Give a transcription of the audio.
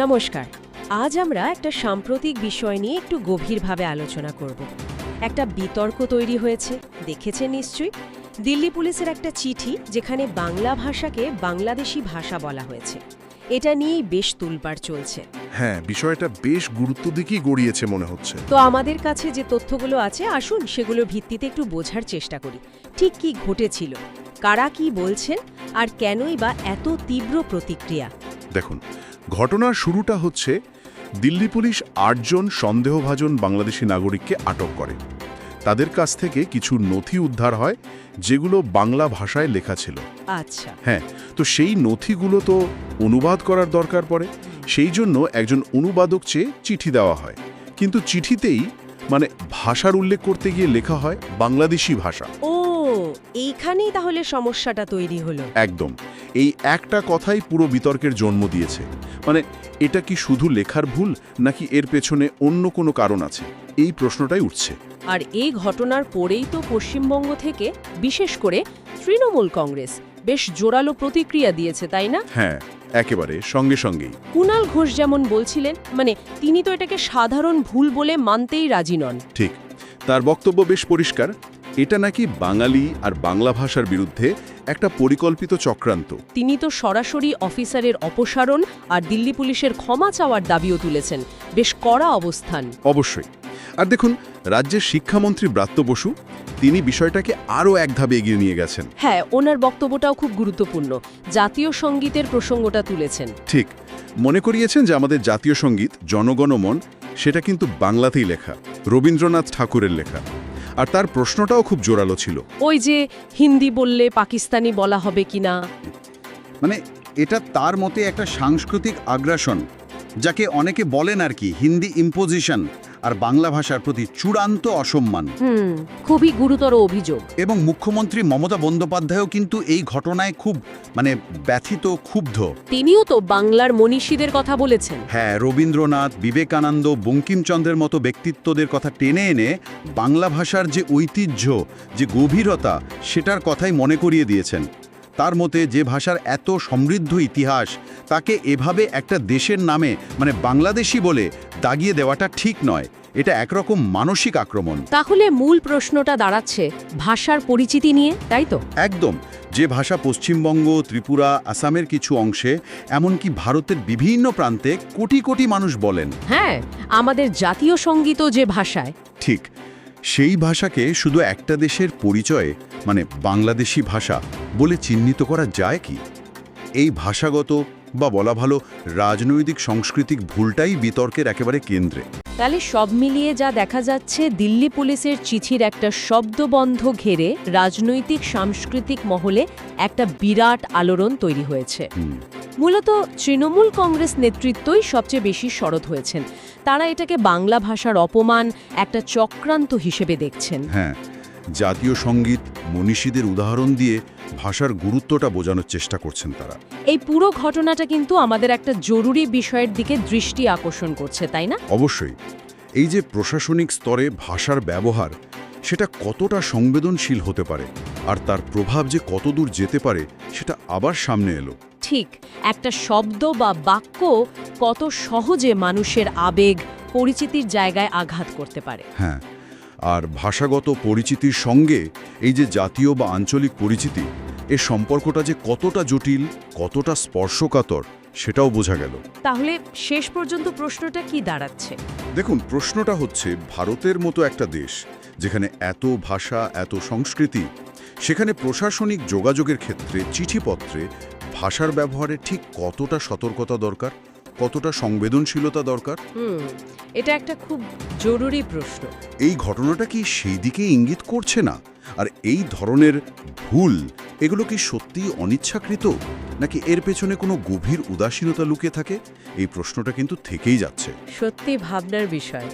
নমস্কার। আজ আমরা একটা সাম্প্রতিক বিষয় নিয়ে একটু গভীরভাবে আলোচনা করব। একটা বিতর্ক তৈরি হয়েছে দেখেছেন নিশ্চয়ই? দিল্লি পুলিশের একটা চিঠি যেখানে বাংলা ভাষাকে বাংলাদেশি ভাষা বলা হয়েছে। এটা নিয়েই বেশ তুলপাড় চলছে। হ্যাঁ বিষয়টা বেশ গুরুত্ব দিকেই গড়িয়েছে মনে হচ্ছে। তো আমাদের কাছে যে তথ্যগুলো আছে আসুন সেগুলোর ভিত্তিতে একটু বোঝার চেষ্টা করি। ঠিক কি ঘটেছিল? কারা কি বলছেন? আর কেনই বা এত তীব্র প্রতিক্রিয়া? দেখুন ঘটনার শুরুটা হচ্ছে দিল্লি পুলিশ আটজন সন্দেহভাজন বাংলাদেশি নাগরিককে আটক করে। তাদের কাছ থেকে কিছু নথি উদ্ধার হয় যেগুলো বাংলা ভাষায় লেখা ছিল। আচ্ছা। হ্যাঁ তো সেই নথিগুলো তো অনুবাদ করার দরকার পড়ে। সেই জন্য একজন অনুবাদক চেয়ে চিঠি দেওয়া হয়। কিন্তু চিঠিতেই মানে ভাষার উল্লেখ করতে গিয়ে লেখা হয় বাংলাদেশি ভাষা। ও এইখানেই তাহলে সমস্যাটা তৈরি হলো। একদম। এই একটা কথাই পুরো বিতর্কের জন্ম দিয়েছে। মানে এটা কি শুধু লেখার ভুল নাকি এর পেছনে অন্য কোনো কারণ আছে? এই প্রশ্নটাই উঠছে। আর এই ঘটনার পরেই তো পশ্চিমবঙ্গ থেকে বিশেষ করে তৃণমূল কংগ্রেস বেশ জোরালো প্রতিক্রিয়া দিয়েছে তাই না? হ্যাঁ একেবারে সঙ্গে সঙ্গেই। কুণাল ঘোষ যেমন বলছিলেন মানে তিনি তো এটাকে সাধারণ ভুল বলে মানতেই রাজি নন। ঠিক। তার বক্তব্য বেশ পরিষ্কার। এটা নাকি বাঙালি আর বাংলা ভাষার বিরুদ্ধে একটা পরিকল্পিত চক্রান্ত। তিনি তো সরাসরি অফিসারের অপসারণ আর দিল্লি পুলিশের ক্ষমা চাওয়ার দাবিও তুলেছেন। বেশ কড়া অবস্থান। অবশ্যই। আর দেখুন রাজ্যের শিক্ষামন্ত্রী ব্রাত্য বসু তিনি বিষয়টাকে আরও এক ধাপে এগিয়ে নিয়ে গেছেন। হ্যাঁ ওনার বক্তব্যটাও খুব গুরুত্বপূর্ণ। জাতীয় সঙ্গীতের প্রসঙ্গটা তুলেছেন। ঠিক। মনে করিয়েছেন যে আমাদের জাতীয় সংগীত জনগণমন সেটা কিন্তু বাংলাতেই লেখা। রবীন্দ্রনাথ ঠাকুরের লেখা। আর তার প্রশ্নটাও খুব জোরালো ছিল। ওই যে হিন্দি বললে পাকিস্তানি বলা হবে কিনা? মানে এটা তার মতে একটা সাংস্কৃতিক আগ্রাসন যাকে অনেকে বলেন আর কি হিন্দি ইম্পোজিশন আর বাংলা ভাষার প্রতি চূড়ান্ত অসম্মান। খুবই গুরুতর অভিযোগ। এবং মুখ্যমন্ত্রী মমতা বন্দ্যোপাধ্যায়ও কিন্তু এই ঘটনায় খুব মানে ব্যথিত ক্ষুব্ধ। তিনিও তো বাংলার মনীষীদের কথা বলেছেন। হ্যাঁ রবীন্দ্রনাথ বিবেকানন্দ বঙ্কিমচন্দ্রের মতো ব্যক্তিত্বদের কথা টেনে এনে বাংলা ভাষার যে ঐতিহ্য যে গভীরতা সেটার কথাই মনে করিয়ে দিয়েছেন। তার মতে যে ভাষার এত সমৃদ্ধ ইতিহাস তাকে এভাবে একটা দেশের নামে মানে বাংলাদেশি বলে দাগিয়ে দেওয়াটা ঠিক নয়। এটা একরকম মানসিক আক্রমণ। তাহলে মূল প্রশ্নটা দাঁড়াচ্ছে ভাষার পরিচিতি নিয়ে তাই তো? একদম। যে ভাষা পশ্চিমবঙ্গ ত্রিপুরা আসামের কিছু অংশে এমনকি ভারতের বিভিন্ন প্রান্তে কোটি কোটি মানুষ বলেন। হ্যাঁ আমাদের জাতীয় সঙ্গীতও যে ভাষায়। ঠিক। সেই ভাষাকে শুধু একটা দেশের পরিচয়ে মানে বাংলাদেশি ভাষা বলে চিহ্নিত করা যায় কি? এই ভাষাগত বা বলা ভালো রাজনৈতিক সাংস্কৃতিক ভুলটাই বিতর্কের একেবারে কেন্দ্রে। তাহলে সব মিলিয়ে যা দেখা যাচ্ছে দিল্লি পুলিশের চিঠির একটা শব্দবন্ধ ঘেরে রাজনৈতিক সাংস্কৃতিক মহলে একটা বিরাট আলোড়ন তৈরি হয়েছে। মূলত তৃণমূল কংগ্রেস নেতৃত্বই সবচেয়ে বেশি শরৎ হয়েছেন। তারা এটাকে বাংলা ভাষার অপমান একটা চক্রান্ত হিসেবে দেখছেন। হ্যাঁ। জাতীয় সংগীত মনীষীদের উদাহরণ দিয়ে ভাষার গুরুত্বটা বোঝানোর চেষ্টা করছেন তারা। এই পুরো ঘটনাটা কিন্তু আমাদের একটা জরুরি বিষয়ের দিকে দৃষ্টি আকর্ষণ করছে তাই না? অবশ্যই। এই যে প্রশাসনিক স্তরে ভাষার ব্যবহার সেটা কতটা সংবেদনশীল হতে পারে আর তার প্রভাব যে কতদূর যেতে পারে সেটা আবার সামনে এলো। ঠিক একটা শব্দ বা বাক্য কত সহজে মানুষের আবেগ পরিচিতির জায়গায় আঘাত করতে পারে। হ্যাঁ। আর ভাষাগত পরিচিতির সঙ্গে এই যে জাতীয় বা আঞ্চলিক পরিচিতি এর সম্পর্কটা যে কতটা জটিল কতটা স্পর্শকাতর সেটাও বোঝা গেল। তাহলে শেষ পর্যন্ত প্রশ্নটা কি দাঁড়াচ্ছে? দেখুন প্রশ্নটা হচ্ছে ভারতের মতো একটা দেশ যেখানে এত ভাষা এত সংস্কৃতি সেখানে প্রশাসনিক যোগাযোগের ক্ষেত্রে চিঠিপত্রে ভাষার ব্যবহারে ঠিক কতটা সতর্কতা দরকার? কতটা সংবেদনশীলতা দরকার? এটা একটা খুব জরুরি প্রশ্ন। এই ঘটনাটা কি সেই দিকে ইঙ্গিত করছে না? আর এই ধরনের ভুল এগুলো কি সত্যিই অনিচ্ছাকৃত? নাকি এর পেছনে কোনো গভীর উদাসীনতা লুকিয়ে থাকে? এই প্রশ্নটা কিন্তু থেকেই যাচ্ছে। সত্যি ভাবনার বিষয়।